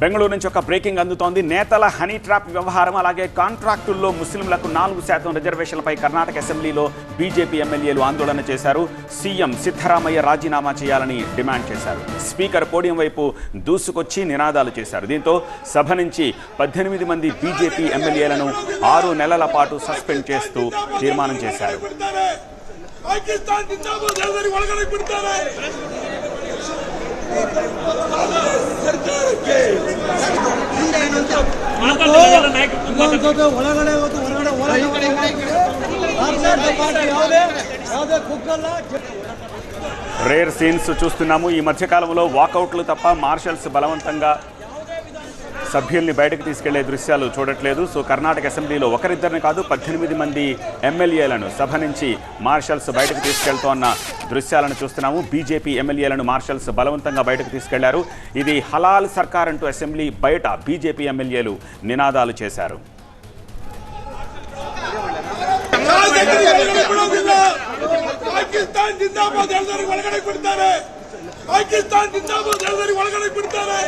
బెంగళూరు నుంచి ఒక బ్రేకింగ్ అందుతోంది. నేతల హనీ ట్రాప్ వ్యవహారం అలాగే కాంట్రాక్టుల్లో ముస్లింలకు నాలుగు శాతం రిజర్వేషన్లపై కర్ణాటక అసెంబ్లీలో బీజేపీ ఎమ్మెల్యేలు ఆందోళన చేశారు. సీఎం సిద్ధరామయ్య రాజీనామా చేయాలని డిమాండ్ చేశారు. స్పీకర్ పోడియం వైపు దూసుకొచ్చి నినాదాలు చేశారు. దీంతో సభ నుంచి పద్దెనిమిది మంది బీజేపీ ఎమ్మెల్యేలను ఆరు నెలల పాటు సస్పెండ్ చేస్తూ తీర్మానం చేశారు. పాకిస్తాన్ ಪಾಕಿಸ್ತಾನ ಜಿಂದಾಬಾದ್ ಹೇಳಿದ್ರೆ ಒಳಗಡೆ ಬಿಡ್ತಾರೆ ವಿಧಾನಸೌಧ ಒಳಗಡೆ ಹೋಯ್ತು ಹೊರಗಡೆ ಹೊರಗಡೆ ಮಾತನಾಡ್ತಾ ಪಾರ್ಟಿ ಯಾವುದೇ ಯಾವುದೇ ಕುಕ್ಕಲ್ಲ రేర్ సీన్స్ చూస్తున్నాము ఈ మధ్యకాలంలో వాకౌట్లు తప్ప మార్షల్స్ బలవంతంగా సభ్యుల్ని బయటకు తీసుకెళ్లే దృశ్యాలు చూడట్లేదు సో కర్ణాటక అసెంబ్లీలో ఒకరిద్దరిని కాదు పద్దెనిమిది మంది ఎమ్మెల్యేలను సభ నుంచి మార్షల్స్ బయటకు తీసుకెళ్తోన్న దృశ్యాలను చూస్తున్నాము బీజేపీ ఎమ్మెల్యేలను మార్షల్స్ బలవంతంగా బయటకు తీసుకెళ్లారు ఇది హలాల్ సర్కార్ అంటూ అసెంబ్లీ బయట బీజేపీ ఎమ్మెల్యేలు నినాదాలు చేశారు ಒಳಗಡೆ ಬಿಡೋದಿಲ್ಲ ಪಾಕಿಸ್ತಾನ ಜಿಂದಾಬಾದ್ ಹೇಳಿದ್ರೆ ಒಳಗಡೆ ಬಿಡ್ತಾರೆ ಪಾಕಿಸ್ತಾನ ಜಿಂದಾಬಾದ್ ಹೇಳಿದ್ರೆ ಒಳಗಡೆ ಬಿಡ್ತಾರೆ